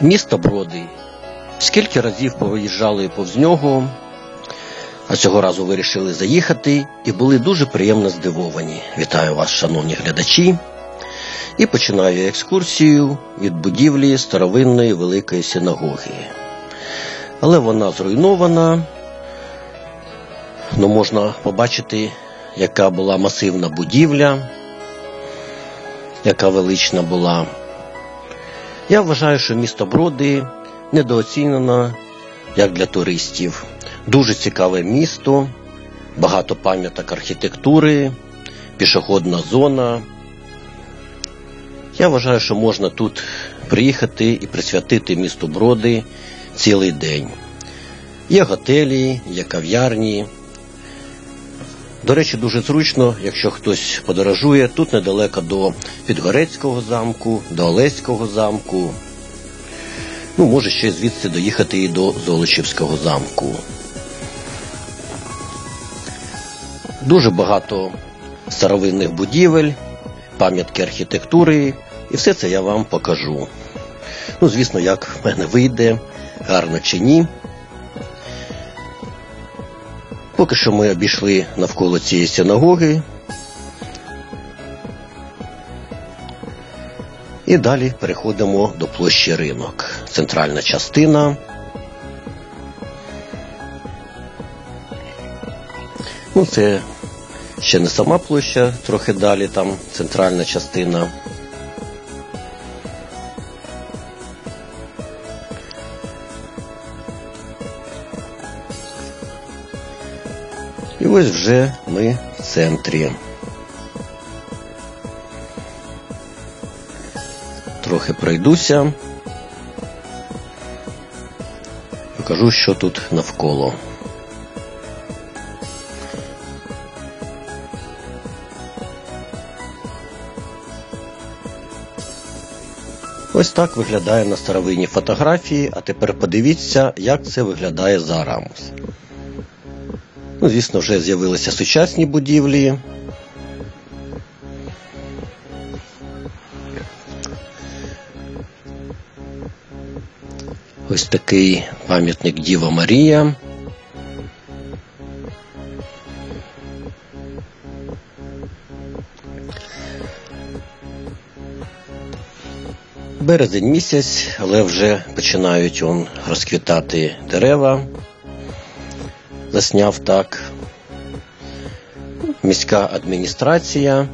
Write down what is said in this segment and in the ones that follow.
Місто Броди. Скільки разів повиїжджали повз нього, а цього разу вирішили заїхати і були дуже приємно здивовані. Вітаю вас, шановні глядачі. І починаю екскурсію від будівлі старовинної великої синагоги. Але вона зруйнована. Ну, можна побачити, яка була масивна будівля, яка велична була. Я вважаю, що місто Броди недооцінено як для туристів. Дуже цікаве місто, багато пам'яток архітектури, пішохідна зона. Я вважаю, що можна тут приїхати і присвятити місту Броди цілий день. Є готелі, є кав'ярні. До речі, дуже зручно, якщо хтось подорожує, тут недалеко до Підгорецького замку, до Олеського замку. Ну, може ще звідси доїхати і до Золочівського замку. Дуже багато старовинних будівель, пам'ятки архітектури, і все це я вам покажу. Ну, звісно, як в мене вийде, гарно чи ні. Поки що ми обійшли навколо цієї синагоги. І далі переходимо до площі ринок. Центральна частина. Ну, це ще не сама площа, трохи далі там центральна частина. Ось вже ми в центрі. Трохи пройдуся. Покажу, що тут навколо. Ось так виглядає на старовинній фотографії, а тепер подивіться, як це виглядає зараз. Ну, звісно, вже з'явилися сучасні будівлі. Ось такий пам'ятник Діва Марія. Березень місяць, але вже починають он розквітати дерева. Засняв так. Міська адміністрація.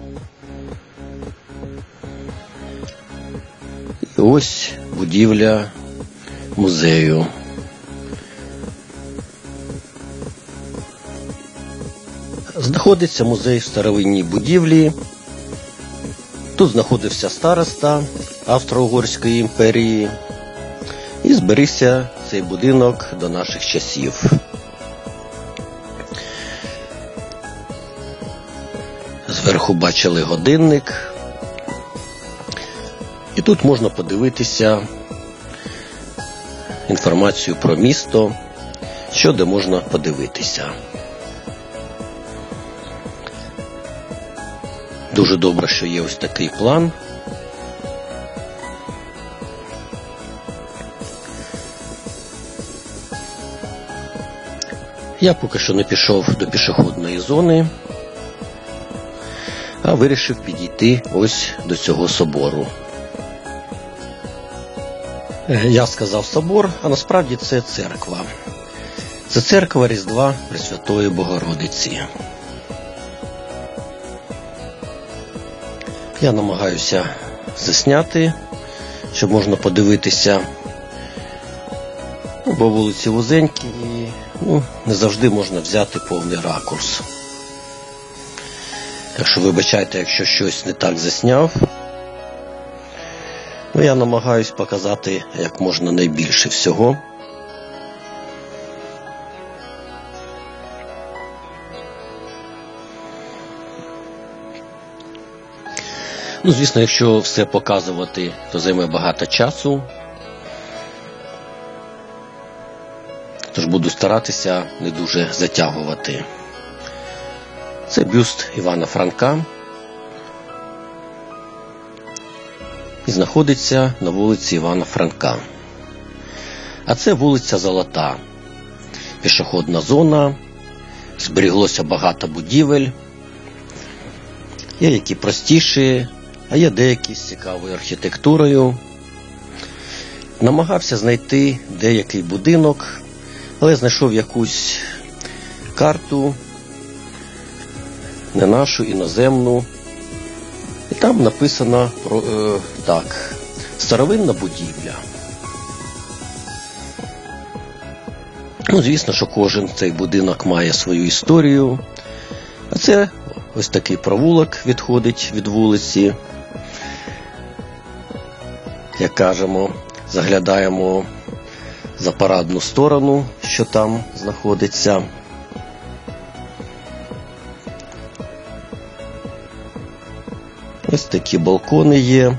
І ось будівля музею. Знаходиться музей в старовинній будівлі. Тут знаходився староста Австро-Угорської імперії і зберігся цей будинок до наших часів. Зверху бачили годинник. І тут можна подивитися інформацію про місто, що де можна подивитися. Дуже добре, що є ось такий план. Я поки що не пішов до пішохідної зони, а вирішив підійти ось до цього собору. Е, Я сказав собор, а насправді це церква. Це церква Різдва Пресвятої Богородиці. Я намагаюся засняти, щоб можна подивитися, Ну, бо вулиці вузенькі і ну, не завжди можна взяти повний ракурс. Так що вибачайте, якщо щось не так засняв. Ну, я намагаюсь показати як можна найбільше всього. Ну, звісно, якщо все показувати, то займе багато часу. Тож буду старатися не дуже затягувати. Це бюст Івана Франка. І знаходиться на вулиці Івана Франка. А це вулиця Золота. Пішохідна зона. Зберіглося багато будівель. Є які простіші, а є деякі з цікавою архітектурою. Намагався знайти деякий будинок, але знайшов якусь карту, не нашу іноземну. І там написано про е, так, старовинна будівля. Ну, звісно, що кожен цей будинок має свою історію. А це ось такий провулок відходить від вулиці. Як кажемо, заглядаємо за парадну сторону, що там знаходиться. Ось такі балкони є.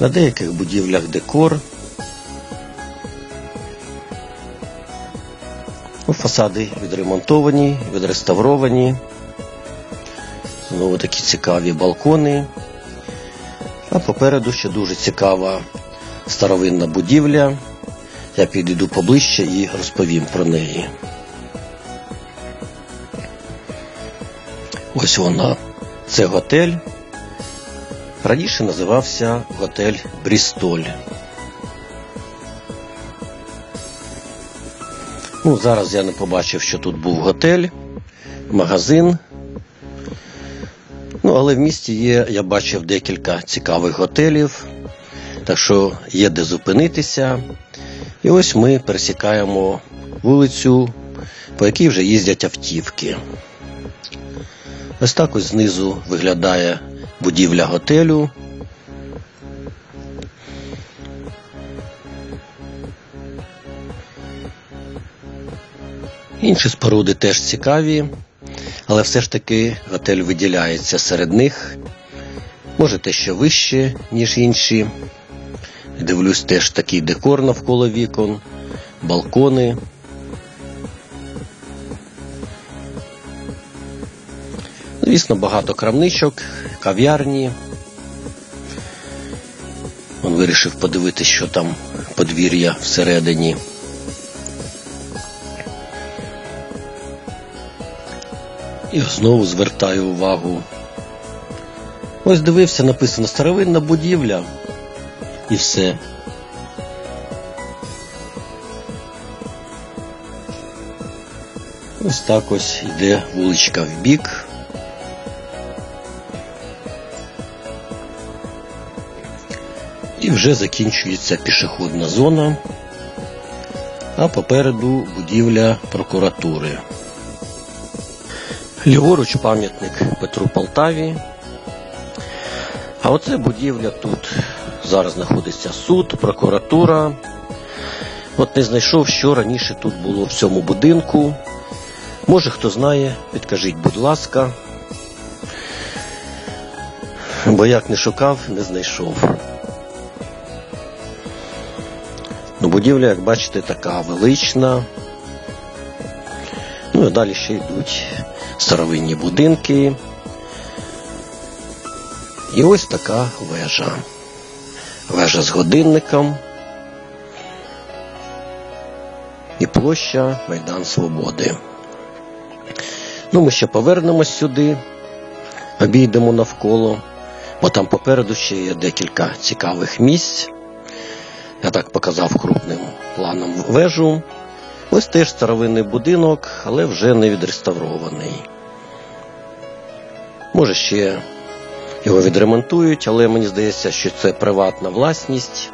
На деяких будівлях декор. Ну, Фасади відремонтовані, відреставровані. Знову такі цікаві балкони. А попереду ще дуже цікава старовинна будівля. Я підійду поближче і розповім про неї. Ось вона. Це готель. Раніше називався готель Брістоль. Ну, зараз я не побачив, що тут був готель, магазин. Ну, але в місті є, я бачив декілька цікавих готелів, так що є де зупинитися. І ось ми пересікаємо вулицю, по якій вже їздять автівки. Ось так ось знизу виглядає будівля готелю. Інші споруди теж цікаві, але все ж таки готель виділяється серед них. Може те ще вище, ніж інші. Дивлюсь, теж такий декор навколо вікон, балкони. Звісно, багато крамничок, кав'ярні. Він вирішив подивитися, що там подвір'я всередині. І знову звертаю увагу. Ось дивився, написано старовинна будівля і все. Ось так ось йде вуличка в бік. Вже закінчується пішохідна зона, а попереду будівля прокуратури. Ліворуч пам'ятник Петру Полтаві. А оце будівля тут. Зараз знаходиться суд, прокуратура. От не знайшов, що раніше тут було в цьому будинку. Може хто знає, підкажіть, будь ласка. Бо як не шукав, не знайшов. Будівля, як бачите, така велична. Ну і далі ще йдуть старовинні будинки. І ось така вежа. Вежа з годинником. І площа Майдан Свободи. Ну, ми ще повернемось сюди, обійдемо навколо, бо там попереду ще є декілька цікавих місць. Я так показав крупним планом вежу. Ось теж старовинний будинок, але вже не відреставрований. Може, ще його відремонтують, але мені здається, що це приватна власність,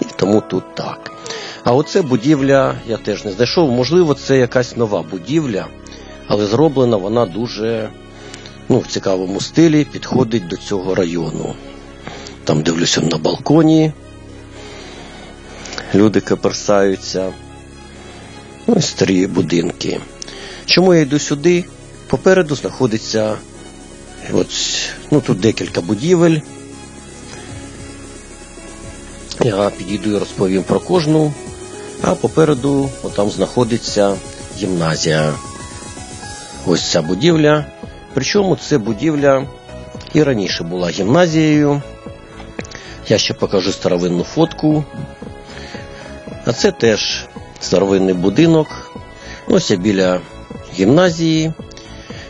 і тому тут так. А оце будівля я теж не знайшов. Можливо, це якась нова будівля, але зроблена вона дуже ну, в цікавому стилі, підходить до цього району. Там дивлюся на балконі. Люди каперсаються. Ось старі будинки. Чому я йду сюди? Попереду знаходиться от, ну, тут декілька будівель. Я підійду і розповім про кожну, а попереду там знаходиться гімназія. Ось ця будівля. Причому це будівля і раніше була гімназією. Я ще покажу старовинну фотку. А це теж старовинний будинок. Ось я біля гімназії.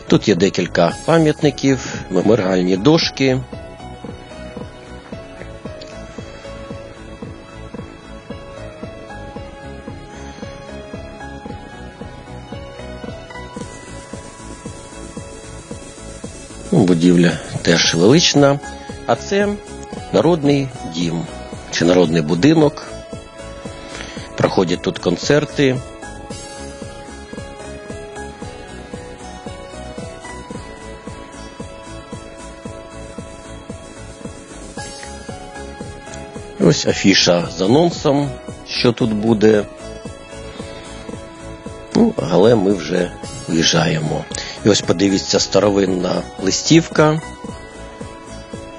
Тут є декілька пам'ятників, меморіальні дошки. Ну, Будівля теж велична. А це народний дім чи народний будинок. Проходять тут концерти. Ось афіша з анонсом, що тут буде. Ну, але ми вже виїжджаємо. І ось подивіться старовинна листівка.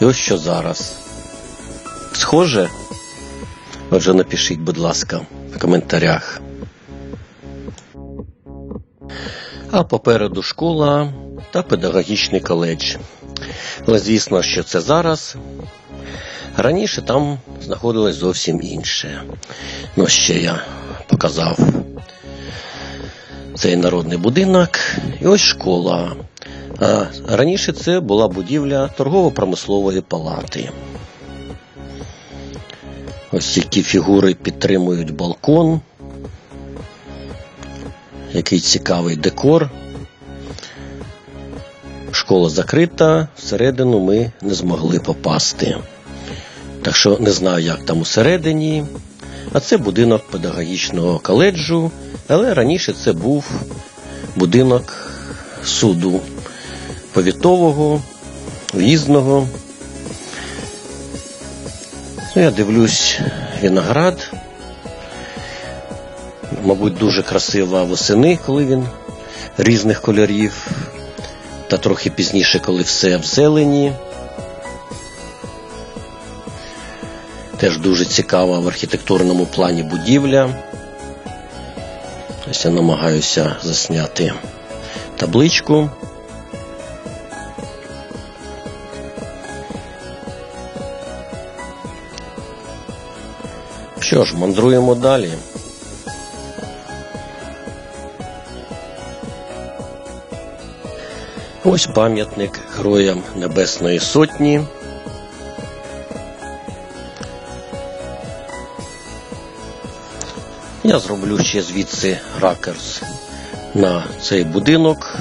І ось що зараз. Схоже? Отже, напишіть, будь ласка, коментарях. А попереду школа та педагогічний коледж. Але звісно, що це зараз. Раніше там знаходилось зовсім інше. Ну, ще я показав цей народний будинок. І ось школа. А раніше це була будівля торгово-промислової палати. Ось які фігури підтримують балкон. Який цікавий декор. Школа закрита, всередину ми не змогли попасти. Так що не знаю, як там усередині. А це будинок педагогічного коледжу, але раніше це був будинок суду повітового, в'їзного. Ну, я дивлюсь виноград. Мабуть, дуже красива восени, коли він різних кольорів, та трохи пізніше, коли все в зелені. Теж дуже цікава в архітектурному плані будівля. Ось я намагаюся засняти табличку. Що ж, мандруємо далі. Ось пам'ятник Героям Небесної Сотні. Я зроблю ще звідси ракерс на цей будинок.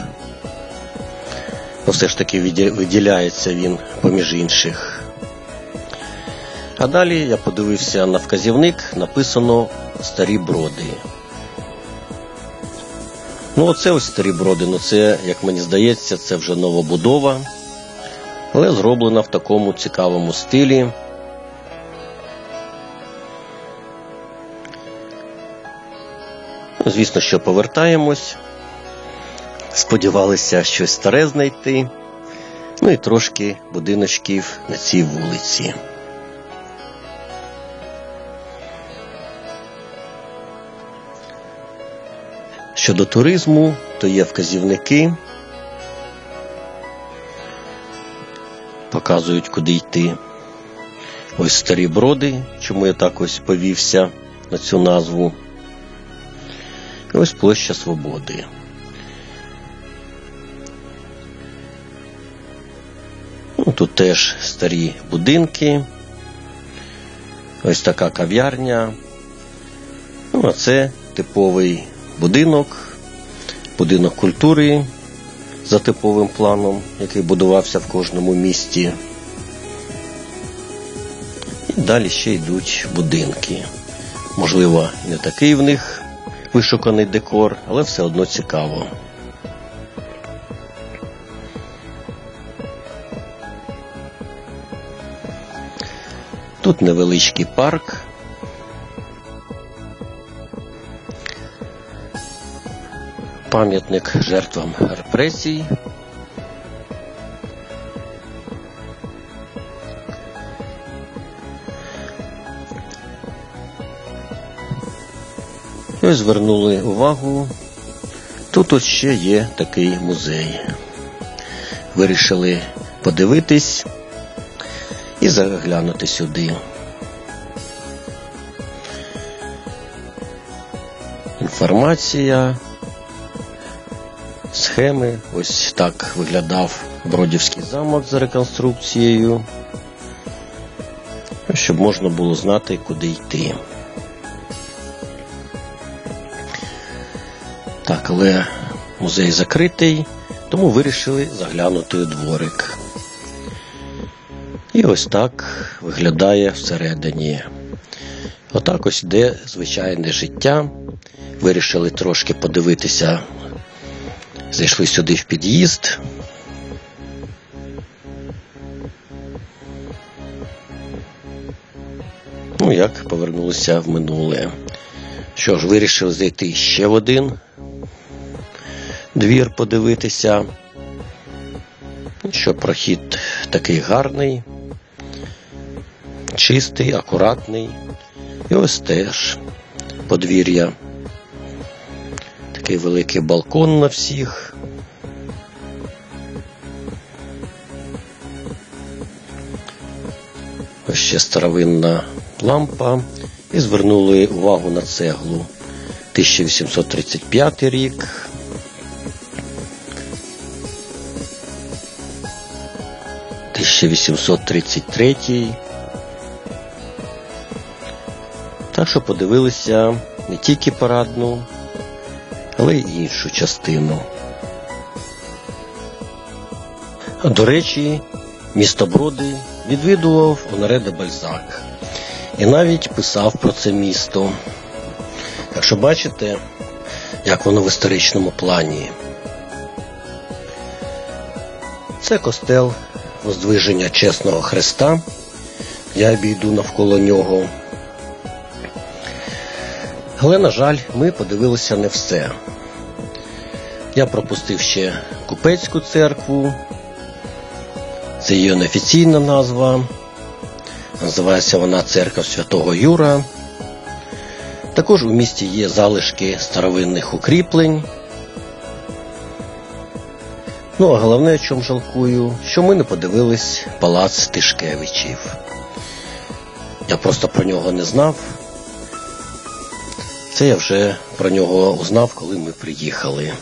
Бо все ж таки виді- виділяється він поміж інших. А далі я подивився на вказівник, написано Старі броди. Ну, оце ось старі броди. Ну це, як мені здається, це вже новобудова, але зроблена в такому цікавому стилі. Звісно, що повертаємось. Сподівалися щось старе знайти. Ну і трошки будиночків на цій вулиці. Щодо туризму, то є вказівники, показують, куди йти. Ось старі броди, чому я так ось повівся на цю назву. І ось площа Свободи. Ну, тут теж старі будинки. Ось така кав'ярня. Ну, а це типовий будинок, будинок культури за типовим планом, який будувався в кожному місті. І далі ще йдуть будинки. Можливо, не такий в них вишуканий декор, але все одно цікаво. Тут невеличкий парк. Пам'ятник жертвам репресій. І звернули увагу. Тут ось ще є такий музей. Вирішили подивитись і заглянути сюди. Інформація, схеми. Ось так виглядав Бродівський замок за реконструкцією, щоб можна було знати, куди йти. Так, але музей закритий, тому вирішили заглянути у дворик. І ось так виглядає всередині. Отак ось йде звичайне життя. Вирішили трошки подивитися. Зайшли сюди в під'їзд. Ну, як повернулися в минуле. Що ж, вирішили зайти ще в один двір подивитися. Що прохід такий гарний, чистий, акуратний. І ось теж подвір'я. Такий великий балкон на всіх. Ось ще старовинна лампа. І звернули увагу на цеглу. 1835 рік. Третій. Так що подивилися не тільки парадну, але й іншу частину. До речі, місто Броди відвідував Оноре де Бальзак і навіть писав про це місто. Якщо бачите, як воно в історичному плані. Це костел Воздвиження Чесного Христа. Я обійду навколо нього. Але, на жаль, ми подивилися не все. Я пропустив ще Купецьку церкву. Це її неофіційна назва. Називається вона Церква Святого Юра. Також у місті є залишки старовинних укріплень. Ну, а головне, о чому жалкую, що ми не подивились палац Тишкевичів. Я просто про нього не знав. Це я вже про нього узнав, коли ми приїхали.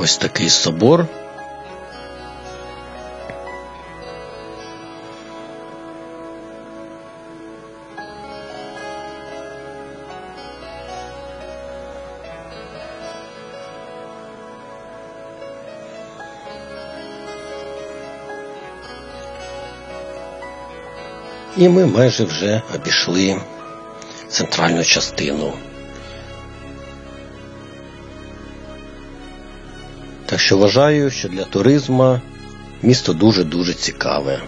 Ось такий собор. І ми майже вже обійшли центральну частину. Так що вважаю, що для туризму місто дуже-дуже цікаве.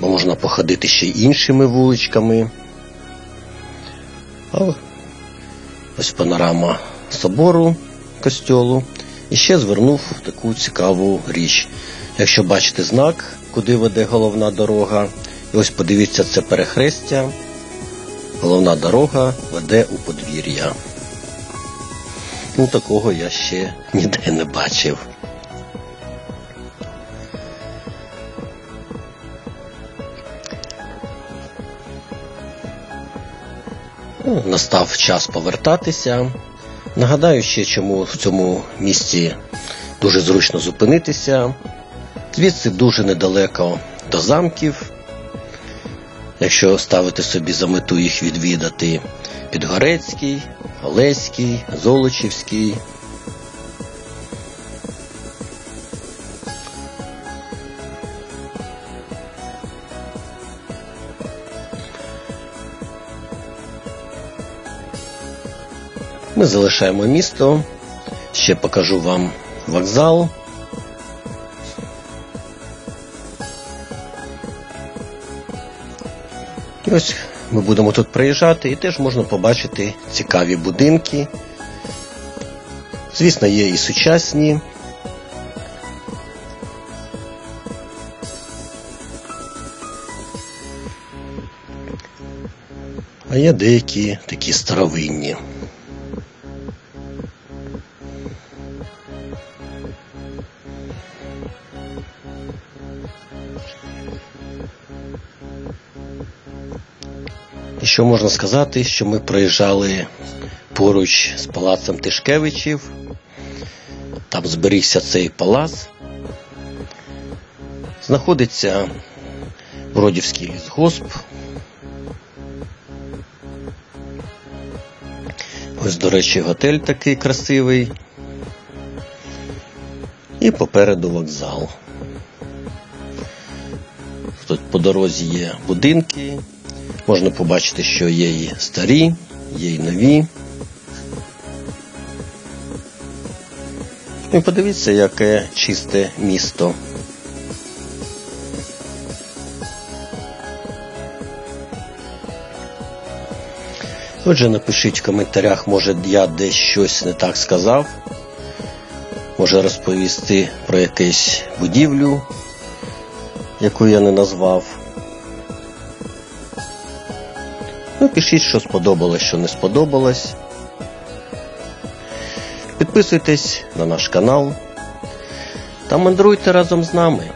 Бо можна походити ще й іншими вуличками. Ось панорама собору костьолу. І ще звернув таку цікаву річ. Якщо бачите знак, куди веде головна дорога, і ось подивіться це перехрестя. Головна дорога веде у подвір'я. Ну, такого я ще ніде не бачив. Ну, Настав час повертатися. Нагадаю ще, чому в цьому місці дуже зручно зупинитися. Звідси дуже недалеко до замків. Якщо ставити собі за мету їх відвідати, Підгорецький, Олеський, Золочівський. Ми залишаємо місто. Ще покажу вам вокзал. Ось ми будемо тут приїжджати і теж можна побачити цікаві будинки. Звісно, є і сучасні. А є деякі такі старовинні. Що можна сказати, що ми проїжджали поруч з палацем Тишкевичів. Там зберігся цей палац. Знаходиться Бродівський лісгосп. Ось, до речі, готель такий красивий. І попереду вокзал. Тут по дорозі є будинки. Можна побачити, що є і старі, є і нові. І подивіться, яке чисте місто. Отже, напишіть в коментарях, може я десь щось не так сказав. Може розповісти про якусь будівлю, яку я не назвав. Ну, пишіть, що сподобалось, що не сподобалось. Підписуйтесь на наш канал та мандруйте разом з нами.